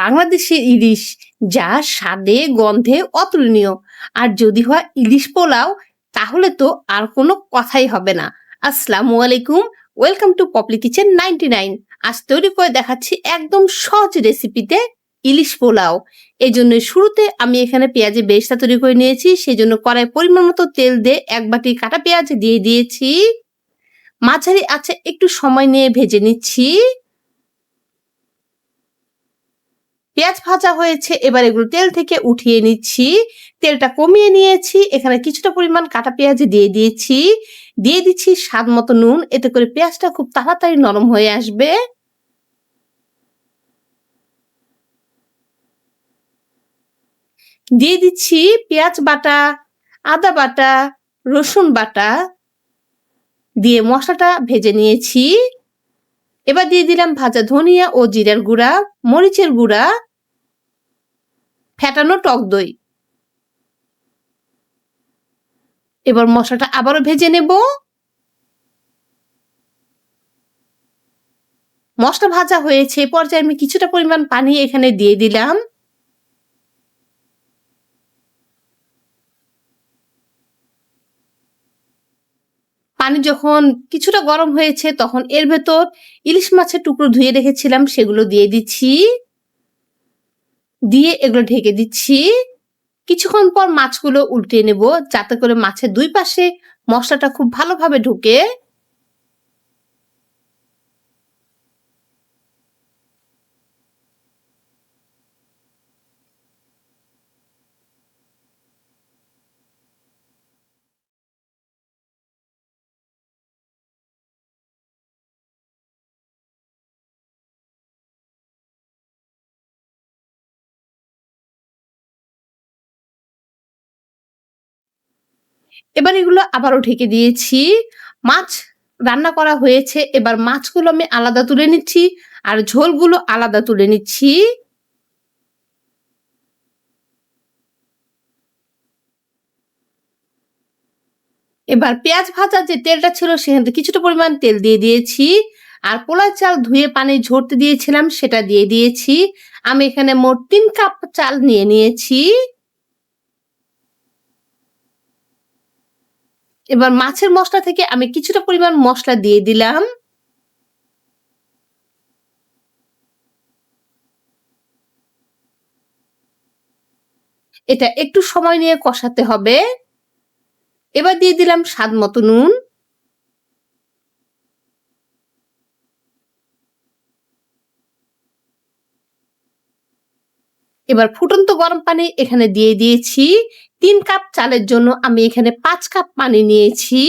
বাংলাদেশি ইলিশ যা স্বাদে, গন্ধে অতুলনীয়। আর যদি হয় ইলিশ পোলাও, তাহলে তো আর কোনো কথাই হবে না। আসসালামু আলাইকুম, welcome to Popli kitchen ninety nine. আজ তৈরি করে দেখাচ্ছি একদম সহজ রেসিপিতে ইলিশ পোলাও। এই জন্য শুরুতে আমি এখানে পেঁয়াজের বেশটা তৈরি করে নিয়েছি। সেই জন্য কড়াই পরিমাণ মতো তেল দিয়ে এক বাটি কাটা পেঁয়াজ দিয়ে দিয়েছি। মাঝারি আছে একটু সময় নিয়ে ভেজে নিচ্ছি। পেঁয়াজ ভাজা হয়েছে, এবার এগুলো তেল থেকে উঠিয়ে নিচ্ছি। তেলটা কমিয়ে নিয়েছি, এখানে কিছুটা পরিমাণ কাটা পেঁয়াজ দিয়ে দিয়েছি। দিয়ে দিচ্ছি স্বাদ মতো নুন, এতে করে পেঁয়াজটা খুব তাড়াতাড়ি নরম হয়ে আসবে। দিয়ে দিচ্ছি পেঁয়াজ বাটা, আদা বাটা, রসুন বাটা দিয়ে মশলাটা ভেজে নিয়েছি। এবার দিয়ে দিলাম ভাজা ধনিয়া ও জিরার গুঁড়া, মরিচের গুঁড়া ফেটানো টক দই। এবার মশলাটা আবারও ভেজে নেব। মশলা ভাজা হয়েছে পর্যায়ে আমি কিছুটা পরিমাণ পানি এখানে দিয়ে দিলাম। পানি যখন কিছুটা গরম হয়েছে, তখন এর ভেতর ইলিশ মাছের টুকরো ধুয়ে রেখেছিলাম, সেগুলো দিয়ে দিচ্ছি। দিয়ে এগুলো ঢেকে দিচ্ছি। কিছুক্ষণ পর মাছগুলো উল্টে নেব, যাতে করে মাছের দুই পাশে মশলাটা খুব ভালোভাবে ঢুকে। এবার এগুলো আবারও ঢেকে দিয়েছি। মাছ রান্না করা হয়েছে, এবার মাছগুলো আমি আলাদা তুলে নিচ্ছি আর ঝোলগুলো আলাদা তুলে নিচ্ছি। এবার পেঁয়াজ ভাজা যে তেলটা ছিল সেখানে কিছুটা পরিমাণ তেল দিয়ে দিয়েছি আর পোলার চাল ধুয়ে পানি ঝরতে দিয়েছিলাম সেটা দিয়ে দিয়েছি। আমি এখানে মোট তিন কাপ চাল নিয়ে নিয়েছি। এবার মাছের মশলা থেকে আমি কিছুটা পরিমাণ মশলা দিয়ে দিলাম। এটা একটু সময় নিয়ে কষাতে হবে। এবার দিয়ে দিলাম স্বাদ মতো নুন। এবার ফুটন্ত গরম পানি এখানে দিয়ে দিয়েছি। তিন কাপ চালের জন্য আমি এখানে পাঁচ কাপ পানি নিয়েছি।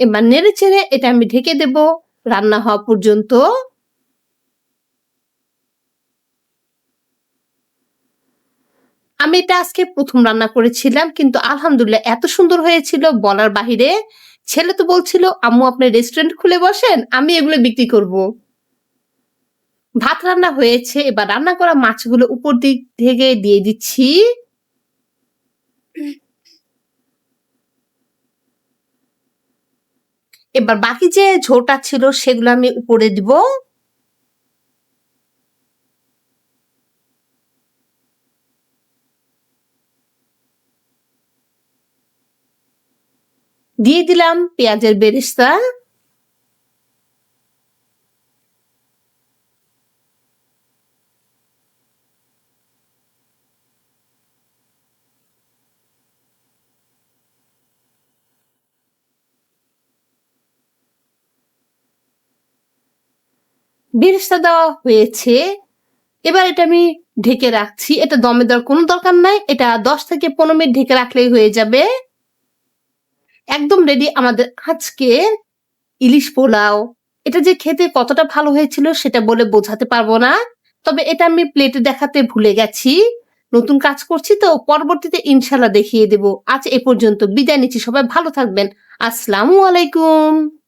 এবার নেড়ে চেড়ে এটা আমি ঢেকে দেব। রান্না হওয়া পর্যন্ত। আমি এটা আজকে প্রথম রান্না করেছিলাম, কিন্তু আলহামদুলিল্লাহ এত সুন্দর হয়েছিল বলার বাহিরে। ছেলে তো বলছিল, আম্মু, আপনি রেস্টুরেন্ট খুলে বসেন, আমি এগুলো বিক্রি করব। ভাত রান্না হয়েছে, এবার রান্না করা মাছগুলো উপর দিক থেকে দিয়ে দিচ্ছি এবার বাকি যে ঝোটা ছিল, সেগুলো আমি উপরে দিব দিয়ে দিলাম পেঁয়াজের বেরেস্তা। বেরেস্তা দেওয়া হয়েছে। এবার এটা আমি ঢেকে রাখছি। এটা দমে দেওয়ার কোনো দরকার নাই। এটা দশ থেকে পনেরো মিনিট ঢেকে রাখলেই হয়ে যাবে। একদম রেডি আমাদের আজকে ইলিশ পোলাও। এটা যে খেতে কতটা ভালো হয়েছিল সেটা বলে বোঝাতে পারব না। তবে এটা আমি প্লেটে দেখাতে ভুলে গেছি। নতুন কাজ করছি তো, পরবর্তীতে ইনশাল্লাহ দেখিয়ে দেব। আজ এ পর্যন্ত বিদায় নিচ্ছি, সবাই ভালো থাকবেন। আসসালামু আলাইকুম।